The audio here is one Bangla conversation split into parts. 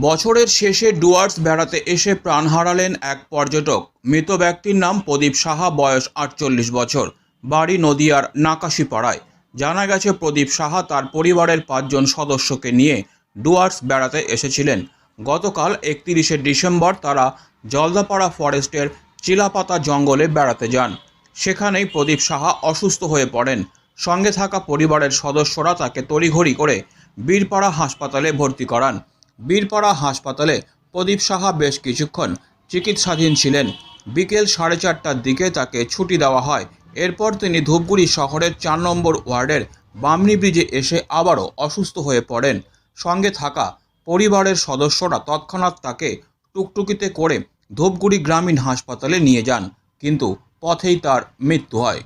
বছরের শেষে ডুয়ার্স বেড়াতে এসে প্রাণ হারালেন এক পর্যটক। মৃত ব্যক্তির নাম প্রদীপ সাহা, বয়স আটচল্লিশ বছর। বাড়ি নদিয়ার নাকাশিপাড়ায়। জানা গেছে, প্রদীপ সাহা তার পরিবারের পাঁচজন সদস্যকে নিয়ে ডুয়ার্স বেড়াতে এসেছিলেন। গতকাল একত্রিশে ডিসেম্বর তারা জলদাপাড়া ফরেস্টের চিলাপাতা জঙ্গলে বেড়াতে যান। সেখানেই প্রদীপ সাহা অসুস্থ হয়ে পড়েন। সঙ্গে থাকা পরিবারের সদস্যরা তাকে তড়িঘড়ি করে বীরপাড়া হাসপাতালে ভর্তি করান। বীরপাড়া হাসপাতালে প্রদীপ সাহা বেশ কিছুক্ষণ চিকিৎসাধীন ছিলেন। বিকেল সাড়ে চারটার দিকে তাকে ছুটি দেওয়া হয়। এরপর তিনি ধূপগুড়ি শহরের চার নম্বর ওয়ার্ডের বামনি ব্রিজে এসে আবারও অসুস্থ হয়ে পড়েন। সঙ্গে থাকা পরিবারের সদস্যরা তৎক্ষণাৎ তাকে টুকটুকিতে করে ধূপগুড়ি গ্রামীণ হাসপাতালে নিয়ে যান কিন্তু পথেই তার মৃত্যু হয়।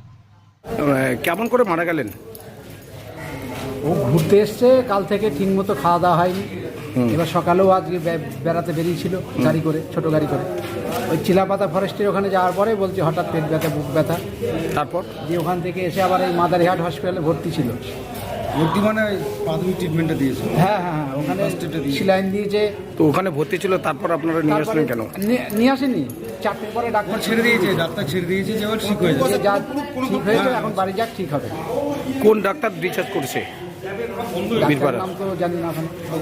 কেমন করে মারা গেলেন? ও ঘুরতে এসছে কাল থেকে ঠিক মতো খাওয়া দাওয়া হয়নি। এবার সকালেও আজকে বেড়াতে বেরিয়েছিল গাড়ি করে ছোট গাড়ি করে। ওই চিলাপাতা ফরেস্টের ওখানে যাওয়ার পরে বলছে হঠাৎ পেট ব্যথা বুক ব্যথা। তারপর? দিয়ে ওখান থেকে এসে আবার এই মাদারিহাট হসপিটালে ভর্তি ছিল। ভর্তি মানে প্রাথমিক ট্রিটমেন্টটা দিয়েছে? হ্যাঁ হ্যাঁ হ্যাঁ ওখানে সিলাইন দিয়েছে। তো ওখানে ভর্তি ছিল তারপর আপনারা নিয়ে আসলেন কেন? নিয়ে- নিয়ে আসেনি। পরে ডাক্তার ছেড়ে দিয়েছে ডাক্তার ছেড়ে দিয়েছে যে ঠিক হয়ে যাবে। ঠিক হয়েছে এখন বাড়ি যাক ঠিক হবে। কোন ডাক্তার ডিসচার্জ করেছে?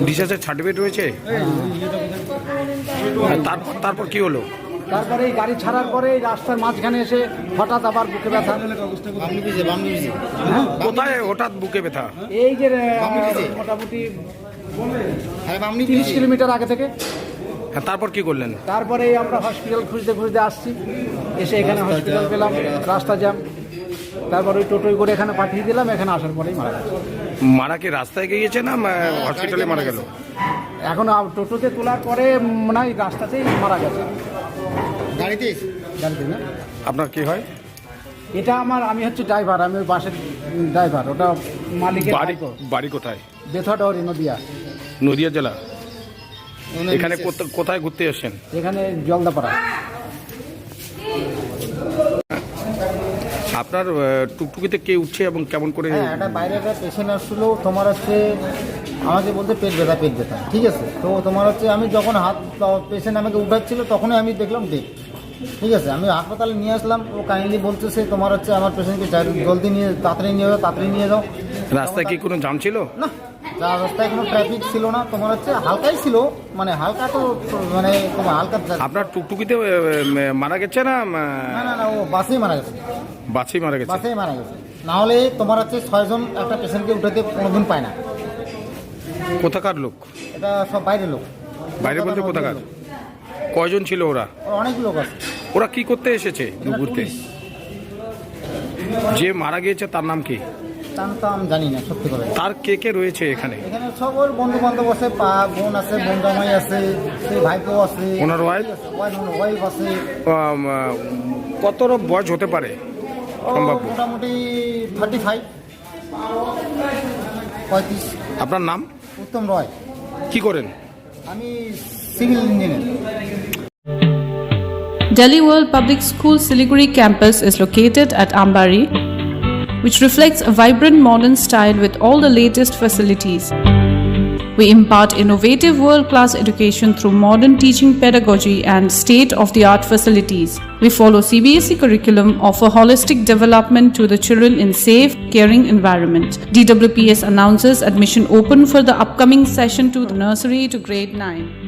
ডিসচার্জের সার্টিফিকেট রয়েছে? তারপর তারপর কি হলো? তারপরে এই গাড়ি ছাড়ার পরে এই রাস্তার মাঝখানে এসে হঠাৎ আবার বুকে ব্যথা। হ্যাঁ? কোথায় হঠাৎ বুকে ব্যথা? এই যে মোটামুটি তিরিশ কিলোমিটার আগে থেকে। হ্যাঁ তারপর কি করলেন? তারপরে আমরা হসপিটাল খুঁজতে খুঁজতে আসছি। এসে এখানে হসপিটাল পেলাম রাস্তা জ্যাম তারপর ওই টোটোই করে এখানে পাঠিয়ে দিলাম এখানে আসার পরেই মারা গেছে মারা কি রাস্তায় গিয়েছে না হসপিটালে মারা গেল? এখন টোটোতে তোলার পরে মনে হয় রাস্তাতেই মারা গেছে। গাড়িতে? গাড়িতে না? আপনার কি হয়? এটা আমার আমি হচ্ছে ড্রাইভার আমি ওই বাসের ড্রাইভার ওটা মালিকের বাড়ি বাড়ি কোথায়? বেথুয়াডহরি নদিয়া। নদিয়া জেলা? এখানে কোথা- কোথায় ঘুরতে এসেছেন এখানে জলদাপাড়া। আপনার টুকটুকিতে কে উঠছে এবং কেমন করে হ্যাঁ একটা বাইরে একটা পেশেন্ট আসছিল তোমার হচ্ছে আমাকে বলতে পেট ব্যথা পেট ব্যথা ঠিক আছে? তো তোমার হচ্ছে আমি যখন হাত পেশেন্ট আমাকে উঠাচ্ছিল তখনই আমি দেখলাম ডেট ঠিক আছে? আমি হাসপাতালে নিয়ে আসলাম ও কাইন্ডলি বলতেছে তোমার হচ্ছে আমার পেশেন্টকে জলদি নিয়ে তাড়াতাড়ি নিয়ে যাও তাড়াতাড়ি নিয়ে যাও। রাস্তায় কি কোনো জাম ছিল? না যা রাস্তায় কোনো ট্রাফিক ছিল না তোমার হচ্ছে হালকাই ছিল মানে হালকা তো মানে তোমার হালকা আপনার টুকটুকিতে মারা গেছে না না না না ও বাসেই মারা গেছে। বাসেই মারা গেছে? বাসেই মারা গেছে। না হলে তোমার হচ্ছে ছয়জন একটা পেশেন্টকে উঠাতে কোনোদিন পায় না। কোথাকার লোক? এটা সব বাইরের লোক। বাইরে বলতে কোথাকার কয়জন ছিল ওরা? অনেক লোক আছে। ওরা কি করতে এসেছে ঘুরতে যে মারা গিয়েছে তার নাম কি? তো আমি জানি না সত্যি করে তার কে কে রয়েছে এখানে? এখানে ওর বন্ধু বান্ধব আছে পা বোন আছে বোন জামাই আছে সেই ভাইপো আছে ওনার wife? ওয়াইফ আছে আম, আহ, কত র- বয়স হতে পারে? ও সম্ভাব্য। মোটামুটি থার্টি ফাইভ পঁয়ত্রিশ। আপনার নাম? উত্তম রয়। কি করেন? আমি civil engineer. Delhi World Public School Siliguri campus is located at Ambari, which reflects a vibrant modern style with all the latest facilities. We impart innovative world class education through modern teaching pedagogy and state of the art facilities. We follow CBSE curriculum, offer holistic development to the children in safe, caring environment. DWPS announces admission open for the upcoming session to the nursery to grade 9.